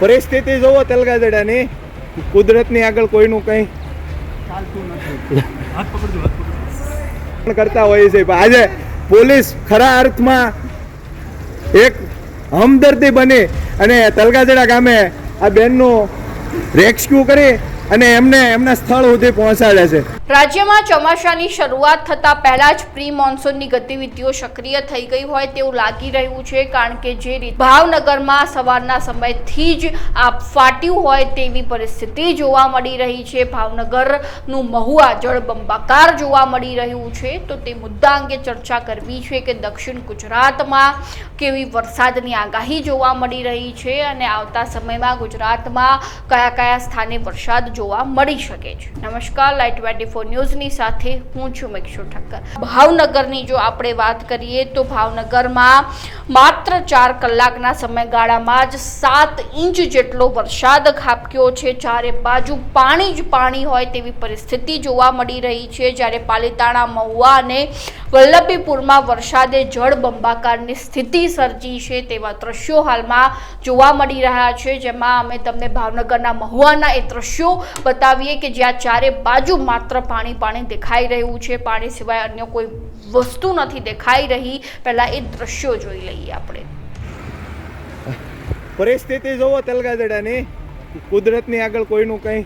પરિસ્થિતિ જોવો તલગાજડાની. કુદરતની આગળ કોઈનું કંઈ પણ કરતા હોય છે. આજે પોલીસ ખરા અર્થમાં એક હમદર્દી બની અને તલગાજડા ગામે આ બેનનું રેસ્ક્યુ કરી અને એમને એમના સ્થળ સુધી પહોંચાડે છે. રાજ્યમાં ચોમાસાની શરૂઆત થતાં પહેલા જ પ્રી મોન્સૂનની ગતિવિધિઓ સક્રિય થઈ ગઈ હોય તેવું લાગી રહ્યું છે, કારણ કે જે રીતે ભાવનગરમાં સવારના સમયથી જ આ ફાટ્યું હોય તેવી પરિસ્થિતિ જોવા મળી રહી છે. ભાવનગરનું મહુઆ જળબંબાકાર જોવા મળી રહ્યું છે. તો તે મુદ્દા અંગે ચર્ચા કરવી છે કે દક્ષિણ ગુજરાતમાં કેવી વરસાદની આગાહી જોવા મળી રહી છે અને આવતા સમયમાં ગુજરાતમાં કયા કયા સ્થાને વરસાદ જોવા મળી શકે છે. નમસ્કાર લાઈટ ટ્વેન્ટી ફોર ન્યૂઝની સાથે હું છું મેક્ષુ ઠક્કર. ભાવનગરની જો આપણે વાત કરીએ તો ભાવનગરમાં માત્ર ચાર કલાકના સમયગાળામાં જ સાત ઇંચ જેટલો વરસાદ ખાબક્યો છે. ચારે બાજુ પાણી જ પાણી હોય તેવી પરિસ્થિતિ જોવા મળી રહી છે. જ્યારે પાલિતાણા, મહુવા અને વલ્લભીપુરમાં વરસાદે જળ બંબાકારની સ્થિતિ સર્જી છે તેવા દ્રશ્યો હાલમાં જોવા મળી રહ્યા છે. જેમાં અમે તમને ભાવનગરના, મહુવાના એ દ્રશ્યો બતાવીએ કે જ્યાં ચારે બાજુ માત્ર પાણી પાણી દેખાઈ રહ્યું છે. પાણી સિવાય અન્ય કોઈ વસ્તુ નથી દેખાઈ રહી. પહેલાં એ દ્રશ્યો જોઈ લઈએ. આપણે. પરિસ્થિતિ જોવો તલગાજડાની કુદરતની આગળ કોઈનું કંઈ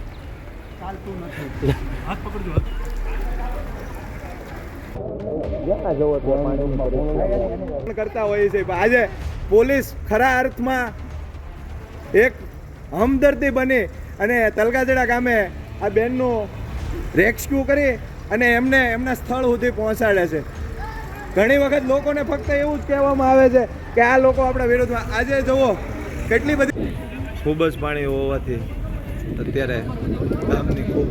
પણ કરતા હોય છે? આજે પોલીસ ખરા અર્થમાં એક હમદર્દી બની અને તલગાજડા ગામે આ બેનનું રેસ્ક્યુ કરી અને એમને એમના સ્થળ સુધી પહોંચાડે છે. ઘણી વખત લોકોને ફક્ત એવું જ કહેવામાં આવે છે કે આ લોકો આપણા વિરોધમાં આજે જુઓ, કેટલી બધી ખૂબ જ પાણી હોવાથી અત્યારે ગામની ખૂબ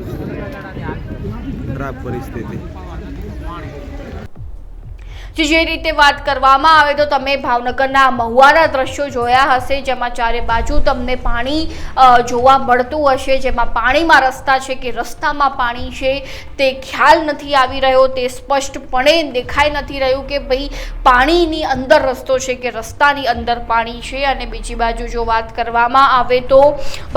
ખરાબ પરિસ્થિતિ. જે રીતે વાત કરવામાં આવે તો તમે ભાવનગરના મહુવાના દ્રશ્યો જોયા હશે, જેમાં ચારે બાજુ તમને પાણી જોવા મળતું હશે. જેમાં પાણીમાં રસ્તા છે કે રસ્તામાં પાણી છે તે ખ્યાલ નથી આવી રહ્યો. તે સ્પષ્ટપણે દેખાઈ નથી રહ્યું કે ભાઈ પાણીની અંદર રસ્તો છે કે રસ્તાની અંદર પાણી છે. અને બીજી બાજુ જો વાત કરવામાં આવે તો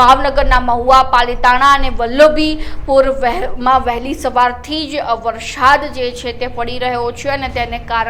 ભાવનગરના મહુવા પાલિતાણા અને વલ્લભીપુર વહેમાં વહેલી સવારથી જ વરસાદ જે છે તે પડી રહ્યો છે અને તેને કારણે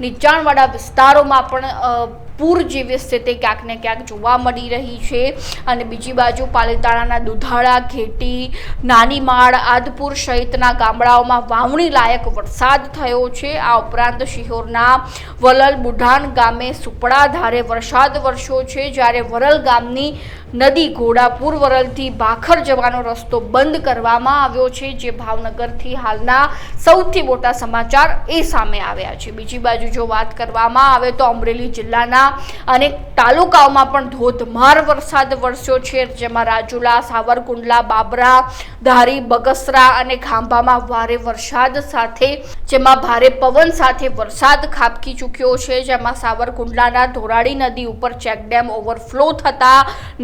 નીચાણવાળા વિસ્તારોમાં પણ પૂર જેવી સ્થિતિ ક્યાંક ને ક્યાંક જોવા મળી રહી છે. અને બીજી બાજુ પાલિતાણાના દુધાળા, ઘેટી, નાનીમાળ, આદપુર સહિતના ગામડાઓમાં વાવણી લાયક વરસાદ થયો છે. આ ઉપરાંત શિહોરના વલલ બુઢાન ગામે સુપડા ધારે વરસાદ વરસ્યો છે, જ્યારે વરલ ગામની નદી ઘોડાપુર વરલથી ભાખર જવાનો રસ્તો બંધ કરવામાં આવ્યો છે, જે ભાવનગરથી હાલના સૌથી મોટા સમાચાર એ સામે આવ્યા છે. બીજી બાજુ જો વાત કરવામાં આવે તો અમરેલી જિલ્લાના અનેક તાલુકાઓમાં પણ ધોધમાર વરસાદ વરસ્યો છે. જેમાં રાજુલા, સાવરકુંડલા, બાબરા, ધારી, બગસરા અને ખાંભામાં ભારે વરસાદ સાથે, જેમાં ભારે પવન સાથે વરસાદ ખાબકી ચૂક્યો છે. જેમાં સાવરકુંડલાના ધોરાડી નદી ઉપર ચેકડેમ ઓવરફ્લો થતા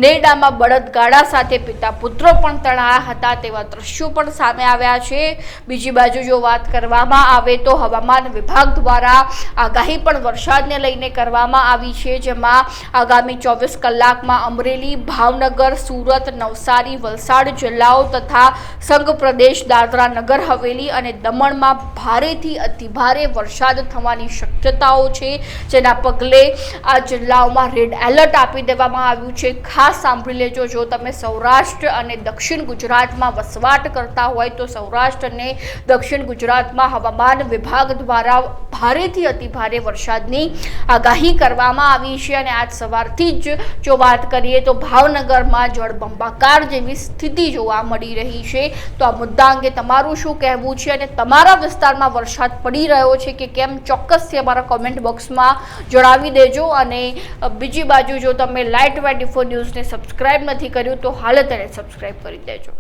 નેડામાં બળદગાડા સાથે પિતા પુત્રો પણ તણાયા હતા તેવા દ્રશ્યો પણ સામે આવ્યા છે. બીજી બાજુ જો વાત કરવામાં આવે તો હવામાન વિભાગ દ્વારા આગાહી પણ વરસાદને લઈને કરવામાં આવી છે, જેમાં આગામી ચોવીસ કલાકમાં અમરેલી, ભાવનગર, સુરત, નવસારી, વલસાડ જિલ્લાઓ તથા સંઘ પ્રદેશ, દાદરા નગર, હવેલી અને દમણમાં ભારેથી અતિભારે વરસાદ થવાની શક્યતાઓ છે. જેના પગલે આ જિલ્લાઓમાં રેડ એલર્ટ આપી દેવામાં આવ્યું છે. ખાસ સાંભળી લેજો. જો તમે સૌરાષ્ટ્ર અને દક્ષિણ ગુજરાતમાં વસવાટ કરતા હોય તો સૌરાષ્ટ્ર અને દક્ષિણ ગુજરાતમાં હવામાન વિભાગ દ્વારા ભારેથી અતિભારે વરસાદની આગાહી કરવામાં આવી છે. અને આજ સવારથી જ જો વાત કરીએ તો ભાવનગરમાં જળબંબાકાર જેવી સ્થિતિ જોવા મળી રહી છે. તો આ મુદ્દા અંગે તમારું શું કહેવું છે? અને તમારા વિસ્તારમાં વરસાદ પડી રહ્યો છે કે કેમ? ચોક્કસથી અમારા કોમેન્ટ બોક્સમાં જણાવી દેજો. અને બીજી બાજુ જો તમે લાઇટ ટ્વેન્ટી ફોર ન્યૂઝને સબસ્ક્રાઇબ નથી કર્યું તો હાલ તેને સબસ્ક્રાઇબ કરી દેજો.